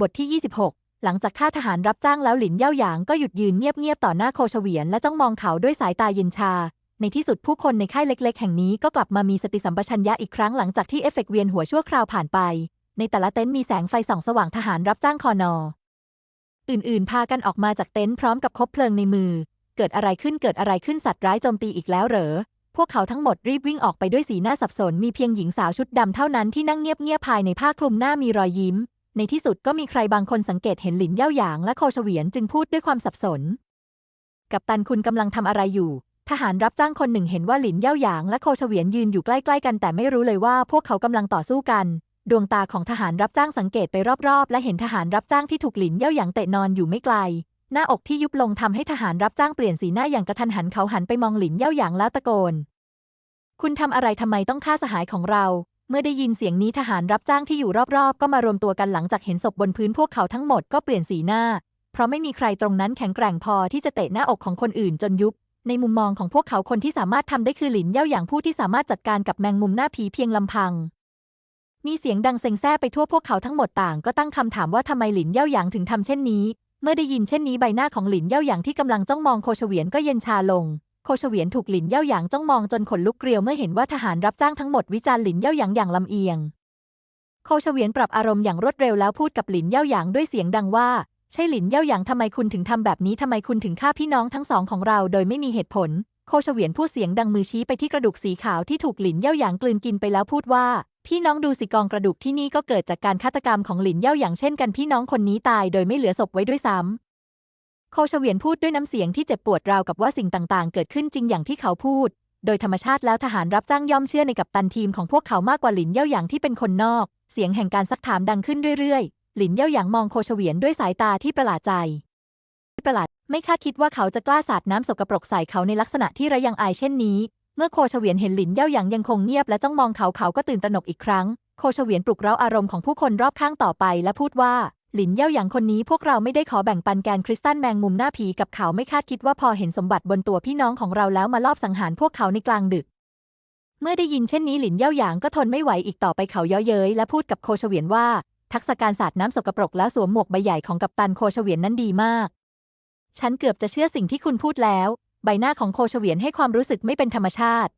บทที่ 26 หลังจากข้าทหารรับจ้างแล้วหลินเย่าหยางก็หยุดยืนเงียบๆต่อหน้าโคเฉวียนและจ้องมองเขาด้วยสายตาเย็นชา ในที่สุดผู้คนในค่ายเล็ก ๆ แห่งนี้ก็กลับมามีสติสัมปชัญญะอีกครั้งหลังจากที่เอฟเฟกต์เวียนหัวชั่วคราวผ่านไป ในแต่ละเต็นท์มีแสงไฟส่องสว่างทหารรับจ้างคอนอ อื่นๆ พากันออกมาจากเต็นท์พร้อมกับคบเพลิงในมือ เกิดอะไรขึ้นเกิดอะไรขึ้นสัตว์ร้ายโจมตีอีกแล้วเหรอพวกเขาทั้งหมดรีบวิ่งออกไปด้วยสีหน้าสับสน มีเพียงหญิงสาวชุดดำเท่านั้นที่นั่งเงียบๆภายในผ้าคลุมหน้ามีรอยยิ้ม ในที่สุดก็มีใครบางคนสังเกตเห็นหลินเย่าหยางและโคเฉวียนจึงพูดด้วยความสับสน กับตันคุณกำลังทำอะไรอยู่ ทหารรับจ้างคนหนึ่งเห็นว่าหลินเย่าหยางและโคเฉวียนยืนอยู่ใกล้ๆกันแต่ไม่รู้เลยว่าพวกเขากำลังต่อสู้กัน ดวงตาของทหารรับจ้างสังเกตไปรอบๆ และเห็นทหารรับจ้างที่ถูกหลินเย่าหยางเตะนอนอยู่ไม่ไกล หน้าอกที่ยุบลงทำให้ทหารรับจ้างเปลี่ยนสีหน้าอย่างกระทันหันเขาหันไปมองหลินเย่าหยางแล้วตะโกน คุณทำอะไรทำไมต้องฆ่าสหายของเรา เมื่อได้ยินเสียงนี้ทหารรับจ้างที่อยู่รอบๆ ก็มารวมตัวกันหลังจากเห็นศพบนพื้นพวกเขาทั้งหมดก็เปลี่ยนสีหน้า เพราะไม่มีใครตรงนั้นแข็งแกร่งพอที่จะเตะหน้าอกของคนอื่นจนยุบ ในมุมมองของพวกเขาคนที่สามารถทำได้คือหลินเย่าหยางผู้ที่สามารถจัดการกับแมงมุมหน้าผีเพียงลำพัง มีเสียงดังเซ็งแซ่ไปทั่วพวกเขาทั้งหมดต่างก็ตั้งคำถามว่าทำไมหลินเย่าหยางถึงทำเช่นนี้ เมื่อได้ยินเช่นนี้ใบหน้าของหลินเย่าหยางที่กำลังจ้องมองโคชเวียนก็เย็นชาลง โคเฉวียนถูกหลินเย่าหยางจ้องมองจนขนลุกเกลียวเมื่อเห็นว่าทหารรับจ้างทั้งหมดวิจารณ์หลินเย่าหยางอย่างลำเอียง โคเฉวียนปรับอารมณ์อย่างรวดเร็วแล้วพูดกับหลินเย่าหยางด้วยเสียงดังว่า ใช่หลินเย่าหยางทำไมคุณถึงทำแบบนี้ทำไมคุณถึงฆ่าพี่น้องทั้งสองของเราโดยไม่มีเหตุผล โคเฉวียนพูดเสียงดังมือชี้ไปที่กระดูกสีขาวที่ถูกหลินเย่าหยางกลืนกินไปแล้วพูดว่า พี่น้องดูสิกองกระดูกที่นี่ก็เกิดจากการฆาตกรรมของหลินเย่าหยางเช่นกันพี่น้องคนนี้ตายโดยไม่เหลือศพไว้ด้วยซ้ำ โคเฉวียนพูดด้วยน้ำเสียงที่เจ็บปวดราวกับว่าสิ่งต่างๆ เกิดขึ้นจริงอย่างที่เขาพูด โดยธรรมชาติแล้วทหารรับจ้างย่อมเชื่อในกัปตันทีมของพวกเขามากกว่าหลินเย่าหยางที่เป็นคนนอก เสียงแห่งการซักถามดังขึ้นเรื่อยๆ หลินเย่าหยางมองโคเฉวียนด้วยสายตาที่ประหลาดใจ ประหลาดไม่คาดคิดว่าเขาจะกล้าสาดน้ำสกปรกใส่เขาในลักษณะที่ระยังอายเช่นนี้ เมื่อโคเฉวียนเห็นหลินเย่าหยางยังคงเงียบและจ้องมองเขาเขาก็ตื่นตระหนกอีกครั้ง โคเฉวียนปลุกเร้าอารมณ์ของผู้คนรอบข้างต่อไปและพูดว่า หลินเย่าหยางคนนี้พวกเราไม่ได้ขอแบ่งปันแกนคริสตัลแมงมุมหน้าผีกับเขาไม่คาดคิดว่าพอเห็นสมบัติบนตัวพี่น้องของเราแล้วมาลอบสังหารพวกเขาในกลางดึก เมื่อได้ยินเช่นนี้หลินเย่าหยางก็ทนไม่ไหวอีกต่อไปเขาเย้อเย้ยและพูดกับโคเฉวียนว่า ทักษะการสาดน้ำสกปรกแล้วสวมหมวกใบใหญ่ของกัปตันโคเฉวียนนั้นดีมาก ฉันเกือบจะเชื่อสิ่งที่คุณพูดแล้ว ใบหน้าของโคเฉวียนให้ความรู้สึกไม่เป็นธรรมชาติ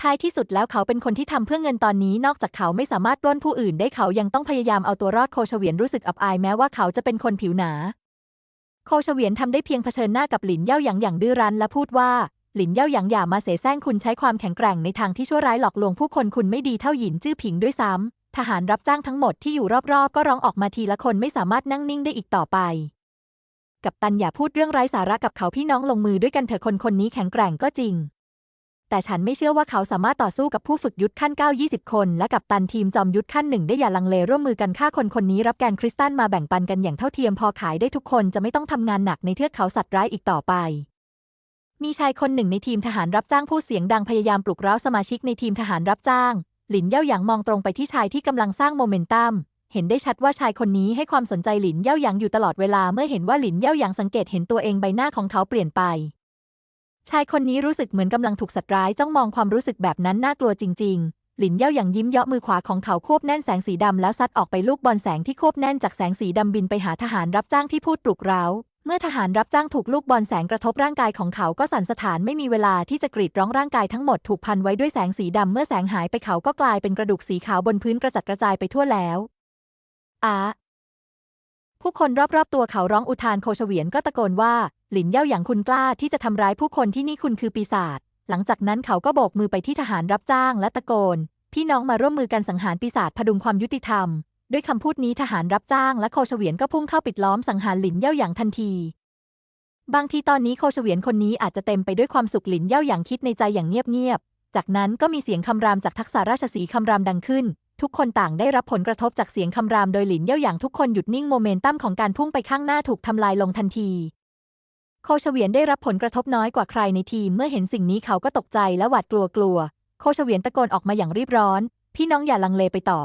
ท้ายที่สุดแล้วเขาเป็นคนที่ทำเพื่อเงินตอนนี้นอกจากเขาไม่สามารถปล้นผู้อื่นได้เขายังต้องพยายามเอาตัวรอดโคเฉวียนรู้สึกอับอายแม้ว่าเขาจะเป็นคนผิวหนา โคเฉวียนทำได้เพียงเผชิญหน้ากับหลินเย่าหยางอย่างดื้อรั้นและพูดว่าหลินเย่าหยางอย่ามาเสแสร้งคุณใช้ความแข็งแกร่งในทางที่ชั่วร้ายหลอกลวงผู้คนคุณไม่ดีเท่าหยินจื้อผิงด้วยซ้ำทหารรับจ้างทั้งหมดที่อยู่รอบๆ ก็ร้องออกมาทีละคนไม่สามารถนั่งนิ่งได้อีกต่อไป กับตันอย่าพูดเรื่องไร้สาระกับเขาพี่น้องลงมือด้วยกันเถอะคนคนนี้แข็งแกร่งก็จริง แต่ฉันไม่เชื่อว่าเขาสามารถต่อสู้กับผู้ฝึกยุทธขั้น 9 20 คน และกับตันทีมจอมยุทธขั้นหนึ่งได้อย่าลังเลร่วมมือกันฆ่าคนคนนี้รับแกนคริสตัลมาแบ่งปันกันอย่างเท่าเทียมพอขายได้ทุกคนจะไม่ต้องทำงานหนักในเทือกเขาสัตว์ร้ายอีกต่อไป มีชายคนหนึ่งในทีมทหารรับจ้างพูดเสียงดังพยายามปลุกเร้าสมาชิกในทีมทหารรับจ้าง หลินเย่าหยางมองตรงไปที่ชายที่กำลังสร้างโมเมนตัมเห็นได้ชัดว่าชายคนนี้ให้ความสนใจหลินเย่าหยางอยู่ตลอดเวลาเมื่อเห็นว่าหลินเย่าหยางสังเกตเห็นตัวเองใบหน้าของเขาเปลี่ยนไป ชายคนนี้รู้สึกเหมือนกำลังถูกสัตว์ร้ายจ้องมองความรู้สึกแบบนั้นน่ากลัวจริง ๆ หลินเย่าหยางยิ้มเยาะมือขวาของเขาควบแน่นแสงสีดำแล้วซัดออกไปลูกบอลแสงที่ควบแน่นจากแสงสีดำบินไปหาทหารรับจ้างที่พูดปลุกเร้า เมื่อทหารรับจ้างถูกลูกบอลแสงกระทบร่างกายของเขาก็สั่นสะท้านไม่มีเวลาที่จะกรีดร้องร่างกายทั้งหมดถูกพันไว้ด้วยแสงสีดำเมื่อแสงหายไปเขาก็กลายเป็นกระดูกสีขาวบนพื้นกระจัดกระจายไปทั่วแล้วอา ผู้คนรอบๆตัวเขาร้องอุทานโคชเวียนก็ตะโกนว่า หลินเย่าหยางคุณกล้าที่จะทำร้ายผู้คนที่นี่คุณคือปีศาจหลังจากนั้นเขาก็โบกมือไปที่ทหารรับจ้างและตะโกน พี่น้องมาร่วมมือกันสังหารปีศาจพดุงความยุติธรรม ด้วยคำพูดนี้ทหารรับจ้างและโคชเวียนก็พุ่งเข้าปิดล้อมสังหารหลินเย่าหยางทันที บางทีตอนนี้โคชเวียนคนนี้อาจจะเต็มไปด้วยความสุขหลินเย่าหยางคิดในใจอย่างเงียบๆจากนั้นก็มีเสียงคำรามจากทักษะราชสีคำรามดังขึ้น ทุกคนต่างได้รับผลกระทบจากเสียงคำรามโดยหลินเย่าหยางทุกคนหยุดนิ่งโมเมนตัมของการพุ่งไปข้างหน้าถูกทำลายลงทันที โคเฉวียนได้รับผลกระทบน้อยกว่าใครในทีมเมื่อเห็นสิ่งนี้เขาก็ตกใจและหวาดกลัวกลัว โคเฉวียนตะโกนออกมาอย่างรีบร้อน พี่น้องอย่าลังเลไปต่อ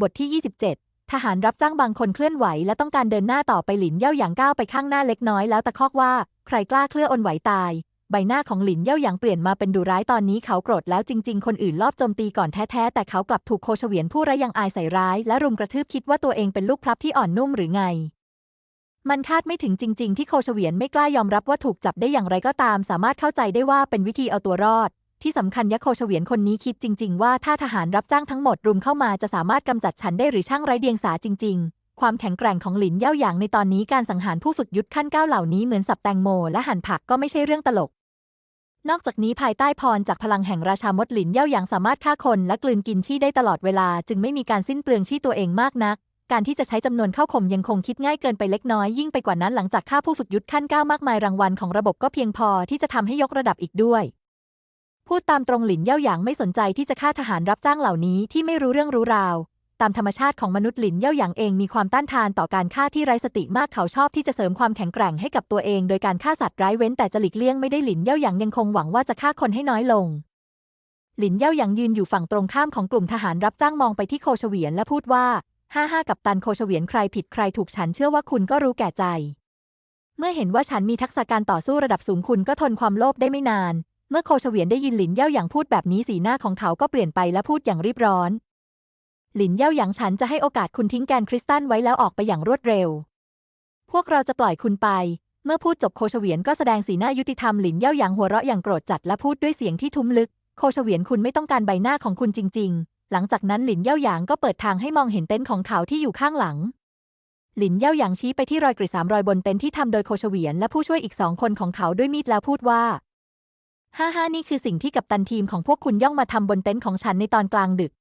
บทที่ 27 ทหารรับจ้างบางคนเคลื่อนไหว และต้องการเดินหน้าต่อไปหลินเย่าหยางก้าวไปข้างหน้าเล็กน้อยแล้วตะคอกว่า ใครกล้าเคลื่อนอนไหวตาย ใบหน้าของหลินเย่าหยางเปลี่ยนมาเป็นดุร้ายตอนนี้เขาโกรธแล้วจริง ๆ คนอื่นลอบโจมตีก่อนแท้ๆแต่เขากลับถูกโคชเวียนผู้ไร้ยังอายใส่ร้าย และรุมกระทืบคิดว่าตัวเองเป็นลูกพลับที่อ่อนนุ่มหรือไง มันคาดไม่ถึงจริง ๆ ที่โคชเวียนไม่กล้ายอมรับว่าถูกจับได้อย่างไรก็ตาม สามารถเข้าใจได้ว่าเป็นวิธีเอาตัวรอด ที่สำคัญยะโคชเวียนคนนี้คิดจริง ๆ ว่าถ้าทหารรับจ้างทั้งหมดรุมเข้ามาจะสามารถกำจัดฉันได้หรือช่างไร้เดียงสาจริง ๆความแข็งแกร่งของหลินเย่าหยางในตอนนี้การสังหารผู้ฝึกยุทธขั้นก้าวเหล่านี้เหมือนสับแตงโมและหั่นผักก็ไม่ใช่เรื่องตลก นอกจากนี้ภายใต้พรจากพลังแห่งราชามดหลินเย่าหยางสามารถฆ่าคนและกลืนกินชี่ได้ตลอดเวลา จึงไม่มีการสิ้นเปลืองชี่ตัวเองมากนัก การที่จะใช้จำนวนเข้าข่มยังคงคิดง่ายเกินไปเล็กน้อยยิ่งไปกว่านั้นหลังจากฆ่าผู้ฝึกยุทธขั้นก้าวมากมายรางวัลของระบบก็เพียงพอที่จะทำให้ยกระดับอีกด้วยพูดตามตรงหลินเย่าหยางไม่สนใจที่จะฆ่าทหารรับจ้างเหล่านี้ที่ไม่รู้เรื่องรู้ราว ตามธรรมชาติของมนุษย์หลินเย่าหยางเองมีความต้านทานต่อการฆ่าที่ไร้สติมากเขาชอบที่จะเสริมความแข็งแกร่งให้กับตัวเอง โดยการฆ่าสัตว์ร้ายเว้นแต่จะหลีกเลี่ยงไม่ได้หลินเย่าหยางยังคงหวังว่าจะฆ่าคนให้น้อยลง หลินเย่าหยางยืนอยู่ฝั่งตรงข้ามของกลุ่มทหารรับจ้างมองไปที่โคชเวียนและพูดว่าห้าห้ากับตันโคชเวียนใครผิดใครถูกฉันเชื่อว่าคุณก็รู้แก่ใจ เมื่อเห็นว่าฉันมีทักษะการต่อสู้ระดับสูงคุณก็ทนความโลภได้ไม่นาน เมื่อโคชเวียนได้ยินหลินเย่าหยางพูดแบบนี้สีหน้าของเขาก็เปลี่ยนไปและพูดอย่างรีบร้อน หลินเย่าหยางฉันจะให้โอกาสคุณทิ้งแกนคริสตัลไว้แล้วออกไปอย่างรวดเร็ว พวกเราจะปล่อยคุณไป เมื่อพูดจบโคชเวียนก็แสดงสีหน้ายุติธรรมหลินเย่าหยางหัวเราะอย่างโกรธจัดและพูดด้วยเสียงที่ทุ้มลึก โคชเวียนคุณไม่ต้องการใบหน้าของคุณจริง ๆ หลังจากนั้นหลินเย่าหยางก็เปิดทางให้มองเห็นเต็นท์ของเขาที่อยู่ข้างหลัง หลินเย่าหยางชี้ไปที่รอยกรีดสามรอยบนเต็นท์ที่ทำโดยโคชเวียนและผู้ช่วยอีกสองคนของเขาด้วยมีดแล้วพูดว่าฮ่าฮ่านี่คือสิ่งที่กัปตันทีมของพวกคุณย่องมาทำบนเต็นท์ของฉันในตอนกลางดึก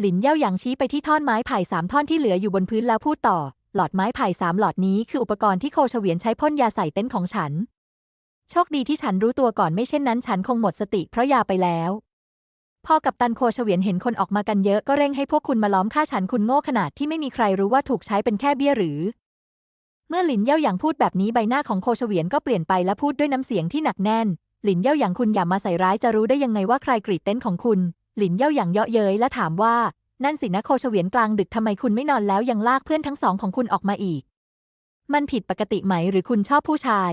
หลินเย่าหยางชี้ไปที่ท่อนไม้ไผ่สามท่อนที่เหลืออยู่บนพื้นแล้วพูดต่อ หลอดไม้ไผ่สามหลอดนี้คืออุปกรณ์ที่โคชเวียนใช้พ่นยาใส่เต็นท์ของฉัน โชคดีที่ฉันรู้ตัวก่อนไม่เช่นนั้นฉันคงหมดสติเพราะยาไปแล้ว พอกับตันโคชเวียนเห็นคนออกมากันเยอะก็เร่งให้พวกคุณมาล้อมฆ่าฉันคุณโง่ขนาดที่ไม่มีใครรู้ว่าถูกใช้เป็นแค่เบี้ยหรือ เมื่อหลินเย่าหยางพูดแบบนี้ใบหน้าของโคชเวียนก็เปลี่ยนไปและพูดด้วยน้ำเสียงที่หนักแน่น หลินเย่าหยางคุณอย่ามาใส่ร้ายจะรู้ได้ยังไงว่าใครกรีดเต็นท์ของคุณ หลินเย่าหยางเยาะเย้ยและถามว่า นั่นสินะโคชเวียนกลางดึกทำไมคุณไม่นอนแล้วยังลากเพื่อนทั้งสองของคุณออกมาอีก มันผิดปกติไหมหรือคุณชอบผู้ชาย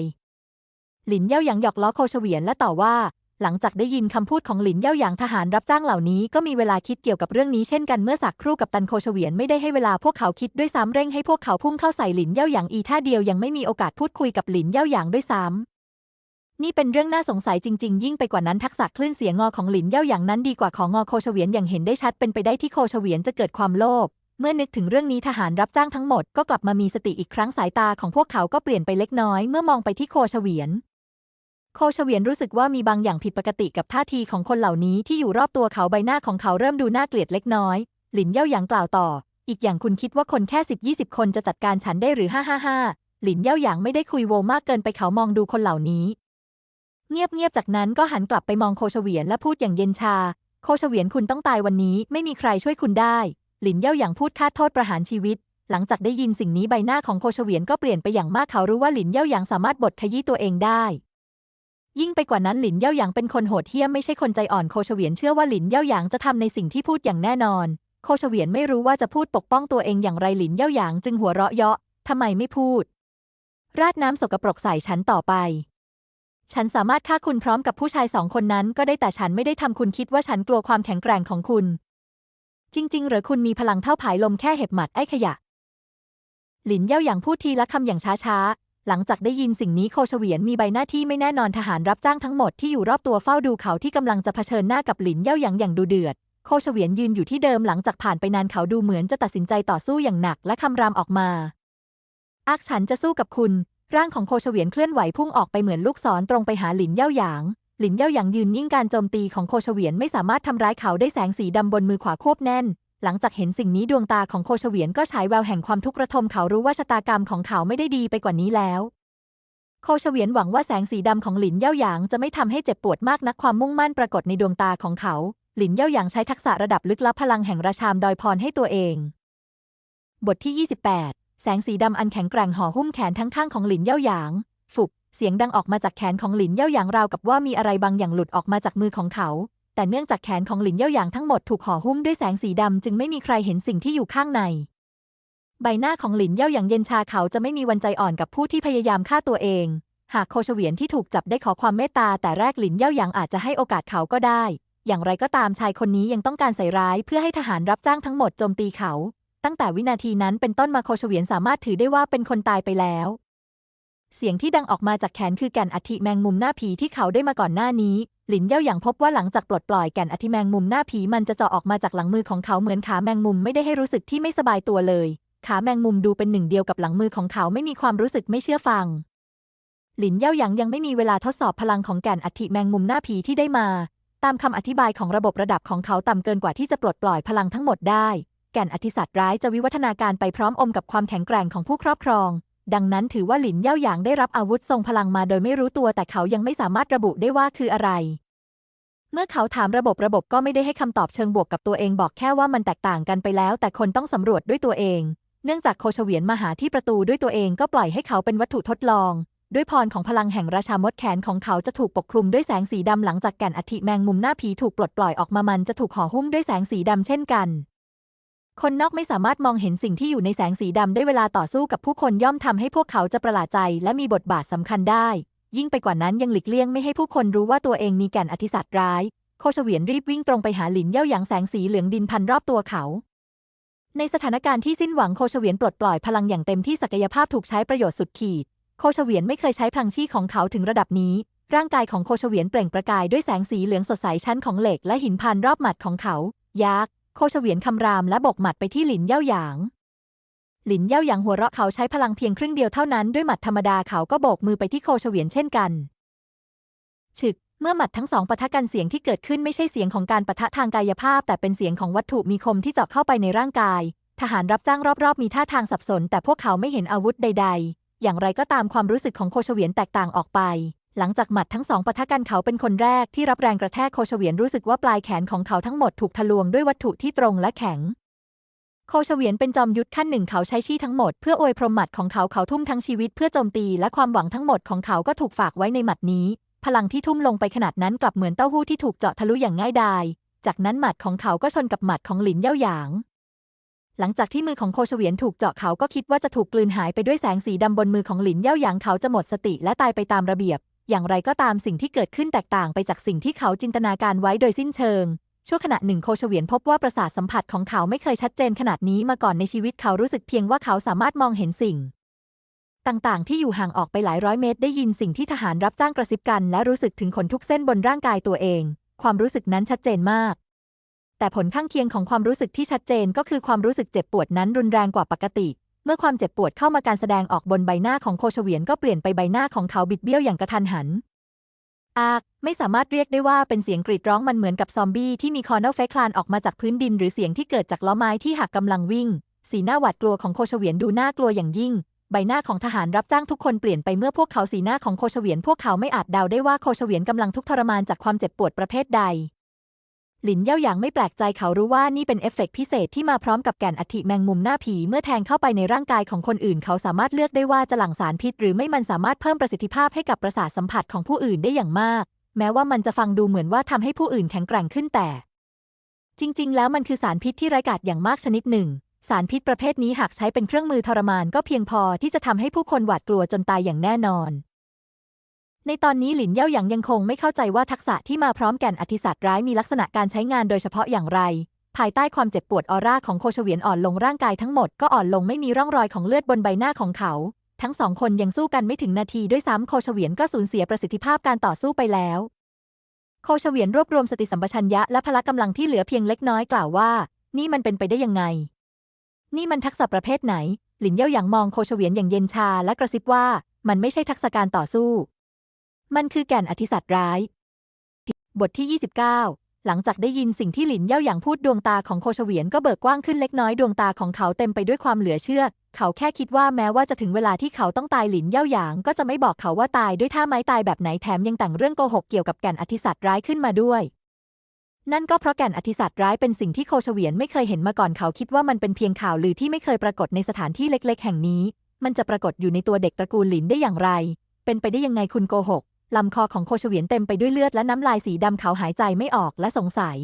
หลินเย่าหยางหยอกล้อโคชเวียนและต่อว่า หลังจากได้ยินคำพูดของหลินเย่าหยางทหารรับจ้างเหล่านี้ก็มีเวลาคิดเกี่ยวกับเรื่องนี้เช่นกันเมื่อสักครู่กับตันโคชเวียนไม่ได้ให้เวลาพวกเขาคิดด้วยซ้ำเร่งให้พวกเขาพุ่งเข้าใส่หลินเย่าหยางอีท่าเดียวยังไม่มีโอกาสพูดคุยกับหลินเย่าหยางด้วยซ้ำ นี่เป็นเรื่องน่าสงสัยจริง ๆ ยิ่งไปกว่านั้นทักษะคลื่นเสียงงอของหลินเย่าหยางนั้นดีกว่าของงอโคชเวียนอย่างเห็นได้ชัดเป็นไปได้ที่โคชเวียนจะเกิดความโลภเมื่อนึกถึงเรื่องนี้ทหารรับจ้างทั้งหมดก็กลับมามีสติอีกครั้งสายตาของพวกเขาก็เปลี่ยนไปเล็กน้อยเมื่อมองไปที่โคชเวียน โคชเวียนรู้สึกว่ามีบางอย่างผิดปกติกับท่าทีของคนเหล่านี้ที่อยู่รอบตัวเขาใบหน้าของเขาเริ่มดูน่าเกลียดเล็กน้อย หลินเย่าหยางกล่าวต่อ อีกอย่างคุณคิดว่าคนแค่สิบยี่สิบคนจะจัดการฉันได้หรือฮ่าฮ่าฮ่าหลินเย่าหยางไม่ได้คุยโวมากเกินไปเขามองดูคนเหล่านี้ เงียบๆจากนั้นก็หันกลับไปมองโคชเวียนและพูดอย่างเย็นชา โคชเวียนคุณต้องตายวันนี้ไม่มีใครช่วยคุณได้ หลินเย่าหยางพูดคาดโทษประหารชีวิต หลังจากได้ยินสิ่งนี้ใบหน้าของโคชเวียนก็เปลี่ยนไปอย่างมากเขารู้ว่าหลินเย่าหยางสามารถบดขยี้ตัวเองได้ ยิ่งไปกว่านั้นหลินเย่าหยางเป็นคนโหดเหี้ยมไม่ใช่คนใจอ่อนโคชเวียนเชื่อว่าหลินเย่าหยางจะทำในสิ่งที่พูดอย่างแน่นอน โคชเวียนไม่รู้ว่าจะพูดปกป้องตัวเองอย่างไรหลินเย่าหยางจึงหัวเราะเยาะทำไมไม่พูด ราดน้ำสกปรกใส่ฉันต่อไป ฉันสามารถฆ่าคุณพร้อมกับผู้ชายสองคนนั้นก็ได้แต่ฉันไม่ได้ทำคุณคิดว่าฉันกลัวความแข็งแกร่งของคุณ จริง ๆ หรือคุณมีพลังเท่าผายลมแค่เห็บหมัดไอ้ขยะ หลินเย่าหยางพูดทีละคำอย่างช้าๆ หลังจากได้ยินสิ่งนี้โคชเวียนมีใบหน้าที่ไม่แน่นอนทหารรับจ้างทั้งหมดที่อยู่รอบตัวเฝ้าดูเขาที่กำลังจะเผชิญหน้ากับหลินเย่าหยางอย่างดูเดือดโคชเวียนยืนอยู่ที่เดิมหลังจากผ่านไปนานเขาดูเหมือนจะตัดสินใจต่อสู้อย่างหนักและคำรามออกมาอักฉันจะสู้กับคุณ ร่างของโคชเวียนเคลื่อนไหวพุ่งออกไปเหมือนลูกศรตรงไปหาหลินเย่าหยาง หลินเย่าหยางยืนนิ่งการโจมตีของโคชเวียนไม่สามารถทำร้ายเขาได้แสงสีดำบนมือขวาควบแน่น หลังจากเห็นสิ่งนี้ดวงตาของโคชเวียนก็ฉายแววแห่งความทุกข์ระทมเขารู้ว่าชะตากรรมของเขาไม่ได้ดีไปกว่านี้แล้วโคชเวียนหวังว่าแสงสีดำของหลินเย่าหยางจะไม่ทำให้เจ็บปวดมากนักความมุ่งมั่นปรากฏในดวงตาของเขา หลินเย่าหยางใช้ทักษะระดับลึกลับพลังแห่งราชามดอยพรให้ตัวเอง บทที่ 28 แสงสีดำอันแข็งแกร่งห่อหุ้มแขนทั้งข้างของหลินเย่าหยางฝุบ เสียงดังออกมาจากแขนของหลินเย่าหยางราวกับว่ามีอะไรบางอย่างหลุดออกมาจากมือของเขา แต่เนื่องจากแขนของหลินเย่าหยางทั้งหมดถูกห่อหุ้มด้วยแสงสีดำจึงไม่มีใครเห็นสิ่งที่อยู่ข้างใน ใบหน้าของหลินเย่าหยางเย็นชาเขาจะไม่มีวันใจอ่อนกับผู้ที่พยายามฆ่าตัวเอง หากโคชเวียนที่ถูกจับได้ขอความเมตตาแต่แรกหลินเย่าหยางอาจจะให้โอกาสเขาก็ได้ อย่างไรก็ตามชายคนนี้ยังต้องการใส่ร้าย เพื่อให้ทหารรับจ้างทั้งหมดโจมตีเขา ตั้งแต่วินาทีนั้นเป็นต้นมาโคชเวียนสามารถถือได้ว่าเป็นคนตายไปแล้ว เสียงที่ดังออกมาจากแขนคือแก่นอธิแมงมุมหน้าผีที่เขาได้มาก่อนหน้านี้ หลินเย่าหยางพบว่าหลังจากปลดปล่อยแก่นอธิแมงมุมหน้าผีมันจะเจาะออกมาจากหลังมือของเขาเหมือนขาแมงมุมไม่ได้ให้รู้สึกที่ไม่สบายตัวเลย ขาแมงมุมดูเป็นหนึ่งเดียวกับหลังมือของเขาไม่มีความรู้สึกไม่เชื่อฟัง หลินเย่าหยางยังไม่มีเวลาทดสอบพลังของแก่นอธิแมงมุมหน้าผีที่ได้มาตามคำอธิบายของระบบระดับของเขาต่ำเกินกว่าที่จะปลดปล่อยพลังทั้งหมดได้ แก่นอธิสัตร้ายจะวิวัฒนาการไปพร้อมอมกับความแข็งแกร่งของผู้ครอบครอง ดังนั้นถือว่าหลินเย่าหยางได้รับอาวุธทรงพลังมาโดยไม่รู้ตัวแต่เขายังไม่สามารถระบุได้ว่าคืออะไร เมื่อเขาถามระบบระบบก็ไม่ได้ให้คำตอบเชิงบวกกับตัวเองบอกแค่ว่ามันแตกต่างกันไปแล้ว แต่คนต้องสำรวจด้วยตัวเอง เนื่องจากโคชเวียนมาหาที่ประตูด้วยตัวเองก็ปล่อยให้เขาเป็นวัตถุทดลอง ด้วยพรของพลังแห่งราชามดแขนของเขาจะถูกปกคลุมด้วยแสงสีดำหลังจากแก่นอธิแมงมุมหน้าผีถูกปลดปล่อยออกมามันจะถูกห่อหุ้มด้วยแสงสีดำเช่นกัน คนนอกไม่สามารถมองเห็นสิ่งที่อยู่ในแสงสีดำได้เวลาต่อสู้กับผู้คนย่อมทำให้พวกเขาจะประหลาดใจและมีบทบาทสำคัญได้ ยิ่งไปกว่านั้นยังหลีกเลี่ยงไม่ให้ผู้คนรู้ว่าตัวเองมีแก่นอธิสัตว์ร้าย โคชเวียนรีบวิ่งตรงไปหาหลินเย่าหยางแสงสีเหลืองดินพันรอบตัวเขา ในสถานการณ์ที่สิ้นหวังโคชเวียนปลดปล่อยพลังอย่างเต็มที่ศักยภาพถูกใช้ประโยชน์สุดขีด โคชเวียนไม่เคยใช้พลังชีของเขาถึงระดับนี้ ร่างกายของโคชเวียนเปล่งประกายด้วยแสงสีเหลืองสดใสชั้นของเหล็กและหินพันรอบหมัดของเขา ยักษ์ โคชเวียนคำรามและบกหมัดไปที่หลินเย่าหยาง หลินเย่าหยางหัวเราะเขาใช้พลังเพียงครึ่งเดียวเท่านั้นด้วยหมัดธรรมดาเขาก็โบกมือไปที่โคชเวียนเช่นกัน ฉึก เมื่อหมัดทั้งสองปะทะกันเสียงที่เกิดขึ้นไม่ใช่เสียงของการปะทะทางกายภาพ แต่เป็นเสียงของวัตถุมีคมที่เจาะเข้าไปในร่างกาย ทหารรับจ้างรอบๆ มีท่าทางสับสน แต่พวกเขาไม่เห็นอาวุธใด ๆ อย่างไรก็ตามความรู้สึกของโคชเวียนแตกต่างออกไป หลังจากหมัดทั้งสองปะทะกันเขาเป็นคนแรกที่รับแรงกระแทกโคชเวียนรู้สึกว่าปลายแขนของเขาทั้งหมดถูกทะลวงด้วยวัตถุที่ตรงและแข็ง โคชเวียนเป็นจอมยุทธขั้นหนึ่งเขาใช้ชี้ทั้งหมดเพื่ออวยพรหมัดของเขาเขาทุ่มทั้งชีวิตเพื่อโจมตีและความหวังทั้งหมดของเขาก็ถูกฝากไว้ในหมัดนี้ พลังที่ทุ่มลงไปขนาดนั้นกลับเหมือนเต้าหู้ที่ถูกเจาะทะลุอย่างง่ายดาย จากนั้นหมัดของเขาก็ชนกับหมัดของหลินเย่าหยางหลังจากที่มือของโคชเวียนถูกเจาะเขาก็คิดว่าจะถูกกลืนหายไปด้วยแสงสีดำบนมือของหลินเย่าหยางเขาจะหมดสติและตายไปตามระเบียบ อย่างไรก็ตามสิ่งที่เกิดขึ้นแตกต่างไปจากสิ่งที่เขาจินตนาการไว้โดยสิ้นเชิง ชั่วขณะหนึ่งโคชเวียนพบว่าประสาทสัมผัสของเขาไม่เคยชัดเจนขนาดนี้มาก่อนในชีวิตเขารู้สึกเพียงว่าเขาสามารถมองเห็นสิ่ง ต่างๆ ที่อยู่ห่างออกไปหลายร้อยเมตร ได้ยินสิ่งที่ทหารรับจ้างกระซิบกัน และรู้สึกถึงขนทุกเส้นบนร่างกายตัวเอง ความรู้สึกนั้นชัดเจนมาก แต่ผลข้างเคียงของความรู้สึกที่ชัดเจนก็คือความรู้สึกเจ็บปวดนั้นรุนแรงกว่าปกติ เมื่อความเจ็บปวดเข้ามาการแสดงออกบนใบหน้าของโคชเวียนก็เปลี่ยนไปใบหน้าของเขาบิดเบี้ยวอย่างกระทันหัน อาก ไม่สามารถเรียกได้ว่าเป็นเสียงกรีดร้องมันเหมือนกับซอมบี้ที่มีคอร์เนลเฟคลานออกมาจากพื้นดิน หรือเสียงที่เกิดจากล้อไม้ที่หักกำลังวิ่ง สีหน้าหวาดกลัวของโคชเวียนดูน่ากลัวอย่างยิ่ง ใบหน้าของทหารรับจ้างทุกคนเปลี่ยนไปเมื่อพวกเขาสีหน้าของโคชเวียนพวกเขาไม่อาจเดาได้ว่าโคชเวียนกำลังทุกทรมานจากความเจ็บปวดประเภทใด หลินเย่าหยางไม่แปลกใจเขารู้ว่านี่เป็นเอฟเฟกต์พิเศษที่มาพร้อมกับแก่นอธิแมงมุมหน้าผี เมื่อแทงเข้าไปในร่างกายของคนอื่น เขาสามารถเลือกได้ว่าจะหลั่งสารพิษ หรือไม่มันสามารถเพิ่มประสิทธิภาพให้กับประสาทสัมผัสของผู้อื่นได้อย่างมาก แม้ว่ามันจะฟังดูเหมือนว่าทำให้ผู้อื่นแข็งแกร่งขึ้นแต่ จริง ๆ แล้วมันคือสารพิษที่ร้ายกาจอย่างมากชนิดหนึ่ง สารพิษประเภทนี้หากใช้เป็นเครื่องมือทรมานก็เพียงพอที่จะทำให้ผู้คนหวาดกลัวจนตายอย่างแน่นอน ในตอนนี้หลินเย่าหยางยังคงไม่เข้าใจว่าทักษะที่มาพร้อมแก่นอธิสัตว์ร้ายมีลักษณะการใช้งานโดยเฉพาะอย่างไร ภายใต้ความเจ็บปวดออร่าของโคชเวียนอ่อนลงร่างกายทั้งหมดก็อ่อนลงไม่มีร่องรอยของเลือดบนใบหน้าของเขา ทั้งสองคนยังสู้กันไม่ถึงนาทีด้วยซ้ำโคชเวียนก็สูญเสียประสิทธิภาพการต่อสู้ไปแล้ว โคชเวียนรวบรวมสติสัมปชัญญะและพละกำลังที่เหลือเพียงเล็กน้อยกล่าวว่า นี่มันเป็นไปได้ยังไง นี่มันทักษะประเภทไหน หลินเย่าหยางมองโคชเวียนอย่างเย็นชาและกระซิบว่า มันไม่ใช่ทักษะการต่อสู้ มันคือแก่นอธิสัตว์ร้าย บทที่ 29 หลังจากได้ยินสิ่งที่หลินเย่าหยางพูดดวงตาของโคชเวียนก็เบิกกว้างขึ้นเล็กน้อยดวงตาของเขาเต็มไปด้วยความเหลือเชื่อ เขาแค่คิดว่าแม้ว่าจะถึงเวลาที่เขาต้องตายหลินเย่าหยางก็จะไม่บอกเขาว่าตายด้วยท่าไม้ตายแบบไหนแถมยังแต่งเรื่องโกหกเกี่ยวกับแก่นอธิสัตว์ร้ายขึ้นมาด้วยนั่นก็เพราะแก่นอธิสัตว์ร้ายเป็นสิ่งที่โคชเวียนไม่เคยเห็นมาก่อนเขาคิดว่ามันเป็นเพียงข่าวลือที่ไม่เคยปรากฏในสถานที่เล็ก ๆ แห่งนี้ มันจะปรากฏอยู่ในตัวเด็กตระกูลหลินได้อย่างไร เป็นไปได้ยังไงคุณโกหก ลำคอของโคชเวียนเต็มไปด้วยเลือดและน้ำลายสีดำเขาหายใจไม่ออกและสงสัย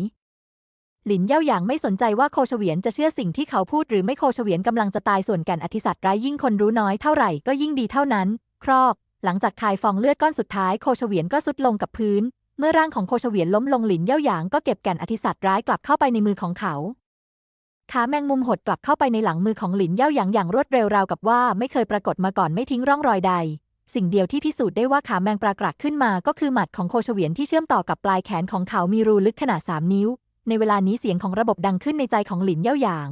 หลินเย่าหยางไม่สนใจว่าโคชเวียนจะเชื่อสิ่งที่เขาพูดหรือไม่โคชเวียนกำลังจะตายส่วนแก่นอธิสัตว์ร้ายยิ่งคนรู้น้อยเท่าไหร่ก็ยิ่งดีเท่านั้น ครอก หลังจากคายฟองเลือดก้อนสุดท้ายโคชเวียนก็สุดลงกับพื้น เมื่อร่างของโคชเวียนล้มลงหลินเย่าหยางก็เก็บแก่นอธิสัตว์ร้ายกลับเข้าไปในมือของเขาขาแมงมุมหดกลับเข้าไปในหลังมือของหลินเย่าหยางอย่างรวดเร็วราวกับว่าไม่เคยปรากฏมาก่อนไม่ทิ้งร่องรอยใด สิ่งเดียวที่พิสูจน์ได้ว่าขาแมงปรากรักขึ้นมาก็คือหมัดของโคชเวียนที่เชื่อมต่อกับปลายแขนของเขามีรูลึกขนาดสามนิ้ว ในเวลานี้เสียงของระบบดังขึ้นในใจของหลินเย่าหยาง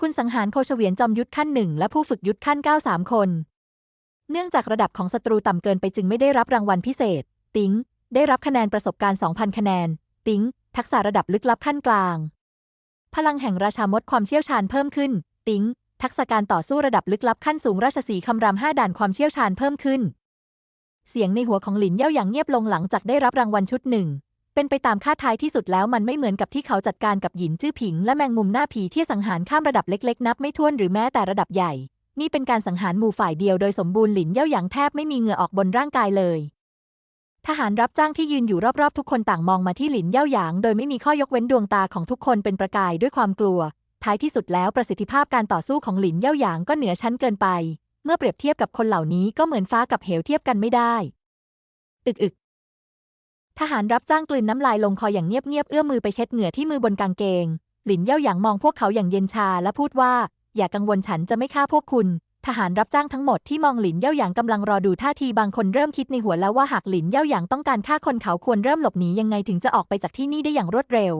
คุณสังหารโคชเวียนจอมยุทธขั้นหนึ่งและผู้ฝึกยุทธขั้นเก้าสามคน เนื่องจากระดับของศัตรูต่ำเกินไปจึงไม่ได้รับรางวัลพิเศษ ติ้งได้รับคะแนนประสบการณ์ 2,000 คะแนน ติ้งทักษะระดับลึกลับขั้นกลาง พลังแห่งราชามดความเชี่ยวชาญเพิ่มขึ้น ติ้ง ทักษะการต่อสู้ระดับลึกลับขั้นสูงราชสีคำรามห้าด่านความเชี่ยวชาญเพิ่มขึ้น เสียงในหัวของหลินเย่าอย่างเงียบลงหลังจากได้รับรางวัลชุดหนึ่ง เป็นไปตามคาดท้ายที่สุดแล้วมันไม่เหมือนกับที่เขาจัดการกับหยินจื้อผิง และแมงมุมหน้าผีที่สังหารข้ามระดับเล็กๆ นับไม่ถ้วนหรือแม้แต่ระดับใหญ่ นี่เป็นการสังหารหมู่ฝ่ายเดียวโดยสมบูรณ์หลินเย่าหยางแทบไม่มีเหงื่อออกบนร่างกายเลยทหารรับจ้างที่ยืนอยู่รอบๆ ทุกคนต่างมองมาที่หลินเย่าหยาง โดยไม่มีข้อยกเว้นดวงตาของทุกคนเป็นประกายด้วยความกลัว ท้ายที่สุดแล้วประสิทธิภาพการต่อสู้ของหลินเย่าหยางก็เหนือชั้นเกินไป เมื่อเปรียบเทียบกับคนเหล่านี้ก็เหมือนฟ้ากับเหวเทียบกันไม่ได้ อึกอึกทหารรับจ้างกลืนน้ำลายลงคออย่างเงียบๆเอื้อมมือไปเช็ดเหงื่อที่มือบนกางเกง หลินเย่าหยางมองพวกเขาอย่างเย็นชาและพูดว่า อย่ากังวลฉันจะไม่ฆ่าพวกคุณ ทหารรับจ้างทั้งหมดที่มองหลินเย่าหยางกำลังรอดูท่าทีบางคนเริ่มคิดในหัวแล้วว่าหากหลินเย่าหยางต้องการฆ่าคนเขาควรเริ่มหลบหนียังไงถึงจะออกไปจากที่นี่ได้อย่างรวดเร็ว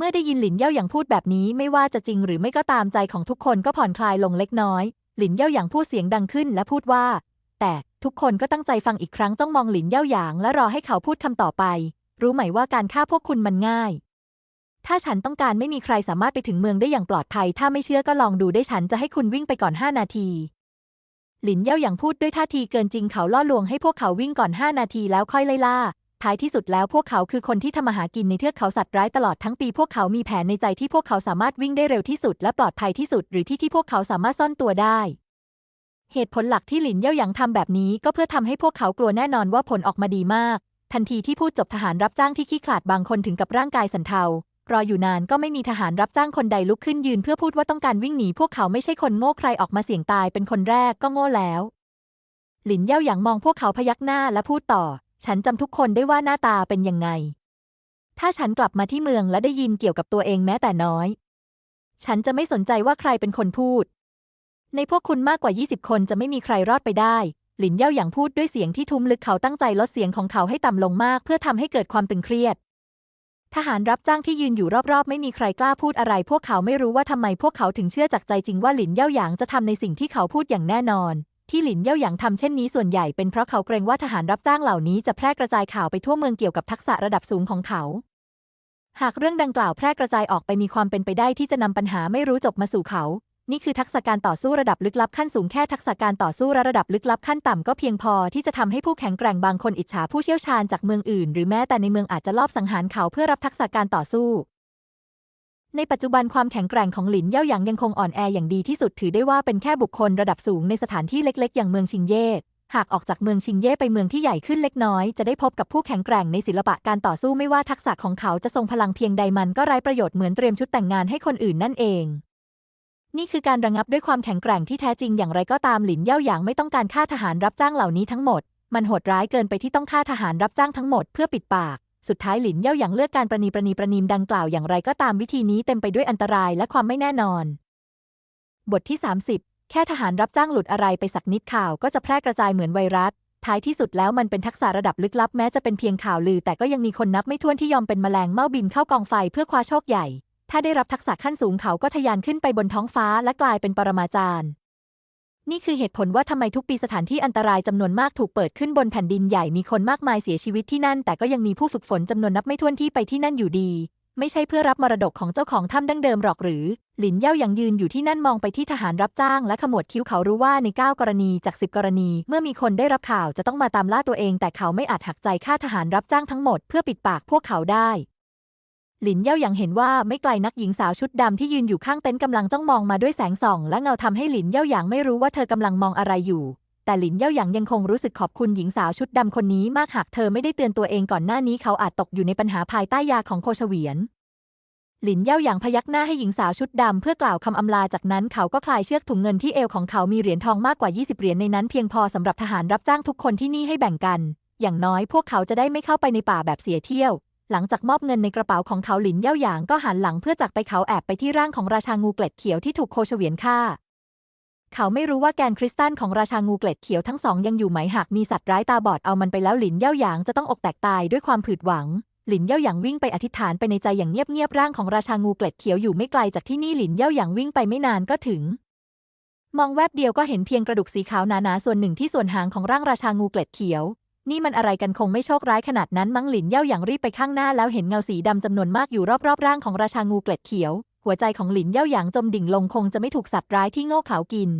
เมื่อได้ยินหลินเย่าหยางพูดแบบนี้ไม่ว่าจะจริงหรือไม่ก็ตามใจของทุกคนก็ผ่อนคลายลงเล็กน้อย หลินเย่าหยางพูดเสียงดังขึ้นและพูดว่า แต่ทุกคนก็ตั้งใจฟังอีกครั้งจ้องมองหลินเย่าหยางและรอให้เขาพูดคำต่อไป รู้ไหมว่าการฆ่าพวกคุณมันง่าย ถ้าฉันต้องการไม่มีใครสามารถไปถึงเมืองได้อย่างปลอดภัย ถ้าไม่เชื่อก็ลองดูได้ฉันจะให้คุณวิ่งไปก่อน5นาที หลินเย่าหยางพูดด้วยท่าทีเกินจริงเขาล่อลวงให้พวกเขาวิ่งก่อน5นาทีแล้วค่อยไล่ล่า ท้ายที่สุดแล้วพวกเขาคือคนที่ทำมาหากินในเทือกเขาสัตว์ร้ายตลอดทั้งปีพวกเขามีแผนในใจที่พวกเขาสามารถวิ่งได้เร็วที่สุดและปลอดภัยที่สุดหรือที่ที่พวกเขาสามารถซ่อนตัวได้เหตุผลหลักที่หลินเย่าหยางทำแบบนี้ก็เพื่อทำให้พวกเขากลัวแน่นอนว่าผลออกมาดีมาก ทันทีที่พูดจบทหารรับจ้างที่ขี้ขลาดบางคนถึงกับร่างกายสั่นเทารออยู่นานก็ไม่มีทหารรับจ้างคนใดลุกขึ้นยืนเพื่อพูดว่าต้องการวิ่งหนีพวกเขาไม่ใช่คนโง่ใครออกมาเสี่ยงตายเป็นคนแรกก็โง่แล้ว หลินเย่าหยางมองพวกเขาพยักหน้าและพูดต่อ ฉันจำทุกคนได้ว่าหน้าตาเป็นยังไง ถ้าฉันกลับมาที่เมืองและได้ยินเกี่ยวกับตัวเองแม้แต่น้อย ฉันจะไม่สนใจว่าใครเป็นคนพูด ในพวกคุณมากกว่า 20 คนจะไม่มีใครรอดไปได้ หลินเย่าหยางพูดด้วยเสียงที่ทุ้มลึกเขาตั้งใจลดเสียงของเขาให้ต่ำลงมาก เพื่อทำให้เกิดความตึงเครียดทหารรับจ้างที่ยืนอยู่รอบๆ ไม่มีใครกล้าพูดอะไร พวกเขาไม่รู้ว่าทำไมพวกเขาถึงเชื่อจากใจจริงว่าหลินเย่าหยางจะทำในสิ่งที่เขาพูดอย่างแน่นอน ที่หลินเย่าหยางทำเช่นนี้ส่วนใหญ่เป็นเพราะเขาเกรงว่าทหารรับจ้างเหล่านี้จะแพร่กระจายข่าวไปทั่วเมืองเกี่ยวกับทักษะระดับสูงของเขา หากเรื่องดังกล่าวแพร่กระจายออกไปมีความเป็นไปได้ที่จะนำปัญหาไม่รู้จบมาสู่เขา นี่คือทักษะการต่อสู้ระดับลึกลับขั้นสูงแค่ทักษะการต่อสู้ระดับลึกลับขั้นต่ำก็เพียงพอที่จะทำให้ผู้แข็งแกร่งบางคนอิจฉาผู้เชี่ยวชาญจากเมืองอื่น หรือแม้แต่ในเมืองอาจจะลอบสังหารเขาเพื่อรับทักษะการต่อสู้ ในปัจจุบันความแข็งแกร่งของหลินเย่าหยางยังคงอ่อนแออย่างดีที่สุดถือได้ว่าเป็นแค่บุคคลระดับสูงในสถานที่เล็ก ๆ อย่างเมืองชิงเย่หากออกจากเมืองชิงเย่ไปเมืองที่ใหญ่ขึ้นเล็กน้อยจะได้พบกับผู้แข็งแกร่งในศิลปะการต่อสู้ไม่ว่าทักษะของเขาจะทรงพลังเพียงใดมันก็ไร้ประโยชน์เหมือนเตรียมชุดแต่งงานให้คนอื่นนั่นเอง นี่คือการระงับด้วยความแข็งแกร่งที่แท้จริงอย่างไรก็ตามหลินเย่าหยางไม่ต้องการฆ่าทหารรับจ้างเหล่านี้ทั้งหมด มันโหดร้ายเกินไปที่ต้องฆ่าทหารรับจ้างทั้งหมดเพื่อปิดปาก สุดท้ายหลินเย่าหยางเลือกการประนีประนีประนีมดังกล่าวอย่างไรก็ตามวิธีนี้เต็มไปด้วยอันตรายและความไม่แน่นอน บทที่ 30 แค่ทหารรับจ้างหลุดอะไรไปสักนิดข่าวก็จะแพร่กระจายเหมือนไวรัส ท้ายที่สุดแล้วมันเป็นทักษะระดับลึกลับแม้จะเป็นเพียงข่าวลือ แต่ก็ยังมีคนนับไม่ถ้วนที่ยอมเป็นแมลงเม่าบินเข้ากองไฟเพื่อคว้าโชคใหญ่ ถ้าได้รับทักษะขั้นสูงเขาก็ทะยานขึ้นไปบนท้องฟ้าและกลายเป็นปรมาจารย์ นี่คือเหตุผลว่าทำไมทุกปีสถานที่อันตรายจำนวนมากถูกเปิดขึ้นบนแผ่นดินใหญ่มีคนมากมายเสียชีวิตที่นั่น แต่ก็ยังมีผู้ฝึกฝนจำนวนนับไม่ถ้วนที่ไปที่นั่นอยู่ดี ไม่ใช่เพื่อรับมรดกของเจ้าของถ้ำดั้งเดิมหรอกหรือ หลินเย่ายังยืนอยู่ที่นั่นมองไปที่ทหารรับจ้าง และขมวดคิ้วเขารู้ว่าใน 9 กรณีจาก 10 กรณี เมื่อมีคนได้รับข่าวจะต้องมาตามล่าตัวเอง แต่เขาไม่อาจหักใจฆ่าทหารรับจ้างทั้งหมดเพื่อปิดปากพวกเขาได้ หลินเย่ายังเห็นว่าไม่ไกลนักหญิงสาวชุดดำที่ยืนอยู่ข้างเต็นท์กำลังจ้องมองมาด้วยแสงส่อง และเงาทำให้หลินเย่าหยางไม่รู้ว่าเธอกำลังมองอะไรอยู่ แต่หลินเย่าหยางยังคงรู้สึกขอบคุณหญิงสาวชุดดำคนนี้มากหากเธอไม่ได้เตือนตัวเองก่อนหน้านี้เขาอาจตกอยู่ในปัญหาภายใต้ยาของโคชเวียน หลินเย่าหยางพยักหน้าให้หญิงสาวชุดดำเพื่อกล่าวคำอำลาจากนั้นเขาก็คลายเชือกถุงเงินที่เอวของเขามีเหรียญทองมากกว่า 20 เหรียญในนั้นเพียงพอสำหรับทหารรับจ้างทุกคนที่นี่ให้แบ่งกัน อย่างน้อยพวกเขาจะได้ไม่เข้าไปในป่าแบบเสียเที่ยว หลังจากมอบเงินในกระเป๋าของเขาหลินเย่าหยางก็หันหลังเพื่อจากไปเขาแอบไปที่ร่างของราชางูเกล็ดเขียวที่ถูกโคเฉวียนฆ่า เขาไม่รู้ว่าแกนคริสตัลของราชางูเกล็ดเขียวทั้งสองยังอยู่ไหมหากมีสัตว์ร้ายตาบอดเอามันไปแล้วหลินเย่าหยางจะต้องอกแตกตายด้วยความผืดหวัง หลินเย่าหยางวิ่งไปอธิษฐานไปในใจอย่างเงียบๆร่างของราชางูเกล็ดเขียวอยู่ไม่ไกลจากที่นี่หลินเย่าหยางวิ่งไปไม่นานก็ถึงมองแวบเดียวก็เห็นเพียงกระดูกสีขาวหนาๆส่วนหนึ่งที่ส่วนหางของร่างราชางูเกล็ดเขียว นี่มันอะไรกันคงไม่โชคร้ายขนาดนั้นมั้งหลินเย่าหยางรีบไปข้างหน้าแล้วเห็นเงาสีดำจำนวนมากอยู่รอบๆร่างของราชางูเกล็ดเขียว หัวใจของหลินเย่าหยางจมดิ่งลงคงจะไม่ถูกสัตว์ร้ายที่โง่เขลากิน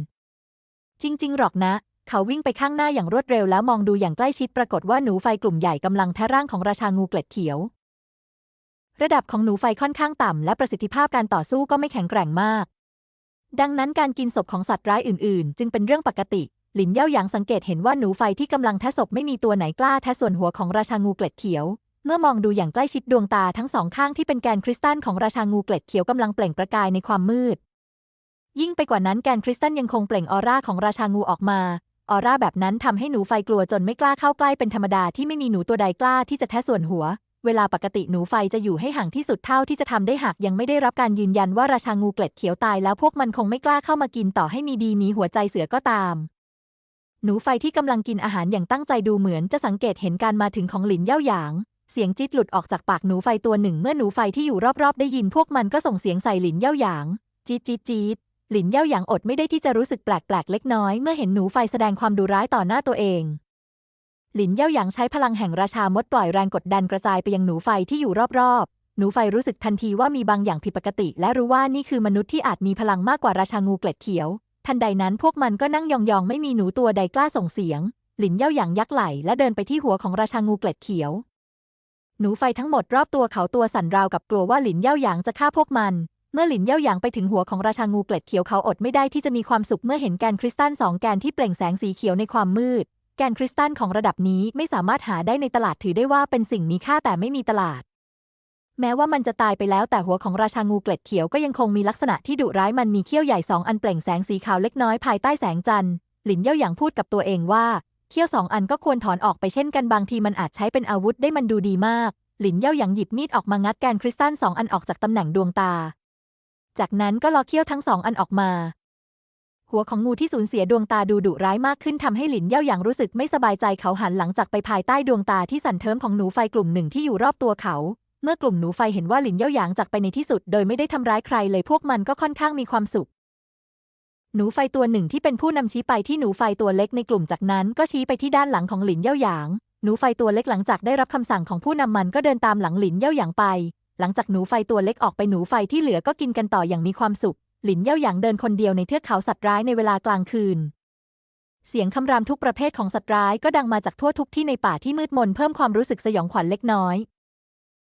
จริง ๆ หรอกนะ เขาวิ่งไปข้างหน้าอย่างรวดเร็วแล้วมองดูอย่างใกล้ชิดปรากฏว่าหนูไฟกลุ่มใหญ่กำลังแทะร่างของราชางูเกล็ดเขียว ระดับของหนูไฟค่อนข้างต่ำและประสิทธิภาพการต่อสู้ก็ไม่แข็งแกร่งมากดังนั้นการกินศพของสัตว์ร้ายอื่นๆ จึงเป็นเรื่องปกติ หลินเย่าหยางสังเกตเห็นว่าหนูไฟที่กำลังแทะศพไม่มีตัวไหนกล้าแทะส่วนหัวของราชางูเกล็ดเขียว เมื่อมองดูอย่างใกล้ชิดดวงตาทั้งสองข้างที่เป็นแกนคริสตัลของราชางูเกล็ดเขียวกำลังเปล่งประกายในความมืด ยิ่งไปกว่านั้นแกนคริสตัลยังคงเปล่งออร่าของราชางูออกมาออร่าแบบนั้นทำให้หนูไฟกลัวจนไม่กล้าเข้าใกล้เป็นธรรมดาที่ไม่มีหนูตัวใดกล้าที่จะแทะส่วนหัว เวลาปกติหนูไฟจะอยู่ให้ห่างที่สุดเท่าที่จะทำได้หากยังไม่ได้รับการยืนยันว่าราชางูเกล็ดเขียวตายแล้วพวกมันคงไม่กล้าเข้ามากินต่อให้มีดีมีหัวใจเสือก็ตาม หนูไฟที่กำลังกินอาหารอย่างตั้งใจดูเหมือนจะสังเกตเห็นการมาถึงของหลินเย่าหยาง เสียงจี๊ดหลุดออกจากปากหนูไฟตัวหนึ่ง เมื่อหนูไฟที่อยู่รอบๆ ได้ยินพวกมันก็ส่งเสียงใส่หลินเย่าหยางจี๊ดจี๊ดจี๊ดหลินเย่าหยางอดไม่ได้ที่จะรู้สึกแปลกๆเล็กน้อยเมื่อเห็นหนูไฟแสดงความดุร้ายต่อหน้าตัวเอง หลินเย่าหยางใช้พลังแห่งราชามดปล่อยแรงกดดันกระจายไปยังหนูไฟที่อยู่รอบๆ หนูไฟรู้สึกทันทีว่ามีบางอย่างผิดปกติ และรู้ว่านี่คือมนุษย์ที่อาจมีพลังมากกว่าราชางูเกล็ดเขียว ทันใดนั้นพวกมันก็นั่งยองๆ ไม่มีหนูตัวใดกล้าส่งเสียง หลินเย่าหยางยักไหล่และเดินไปที่หัวของราชางูเกล็ดเขียว หนูไฟทั้งหมดรอบตัวเขาตัวสั่นราวกับกลัวว่าหลินเย่าหยางจะฆ่าพวกมัน เมื่อหลินเย่าหยางไปถึงหัวของราชางูเกล็ดเขียวเขาอดไม่ได้ที่จะมีความสุขเมื่อเห็นแกนคริสตัลสองแกนที่เปล่งแสงสีเขียวในความมืด แกนคริสตัลของระดับนี้ไม่สามารถหาได้ในตลาดถือได้ว่าเป็นสิ่งมีค่าแต่ไม่มีตลาด แม้ว่ามันจะตายไปแล้วแต่หัวของราชางูเกล็ดเขียวก็ยังคงมีลักษณะที่ดุร้ายมันมีเขี้ยวใหญ่สองอันเปล่งแสงสีขาวเล็กน้อยภายใต้แสงจันทร์ หลินเย่าหยางพูดกับตัวเองว่า เขี้ยวสองอันก็ควรถอนออกไปเช่นกันบางทีมันอาจใช้เป็นอาวุธได้มันดูดีมาก หลินเย่าหยางหยิบมีดออกมางัดแกนคริสตัลสองอันออกจากตำแหน่งดวงตา จากนั้นก็ลอเขี้ยวทั้งสองอันออกมา หัวของงูที่สูญเสียดวงตาดูดุร้ายมากขึ้นทำให้หลินเย่าหยางรู้สึกไม่สบายใจเขาหันหลังจากไปภายใต้ดวงตาที่สั่นเทิมของหนูไฟกลุ่มหนึ่งที่อยู่รอบตัวเขา เมื่อกลุ่มหนูไฟเห็นว่าหลินเย่าหยางจากไปในที่สุด โดยไม่ได้ทำร้ายใครเลยพวกมันก็ค่อนข้างมีความสุข หนูไฟตัวหนึ่งที่เป็นผู้นำชี้ไปที่หนูไฟตัวเล็กในกลุ่มจากนั้นก็ชี้ไปที่ด้านหลังของหลินเย่าหยาง หนูไฟตัวเล็กหลังจากได้รับคำสั่งของผู้นำมันก็เดินตามหลังหลินเย่าหยางไป หลังจากหนูไฟตัวเล็กออกไปหนูไฟที่เหลือก็กินกันต่ออย่างมีความสุข หลินเย่าหยางเดินคนเดียวในเทือกเขาสัตว์ร้ายในเวลากลางคืนเสียงคำรามทุกประเภทของสัตว์ร้ายก็ดังมาจากทั่วทุกที่ในป่าที่มืดมนเพิ่มความรู้สึกสยองขวัญเล็กน้อย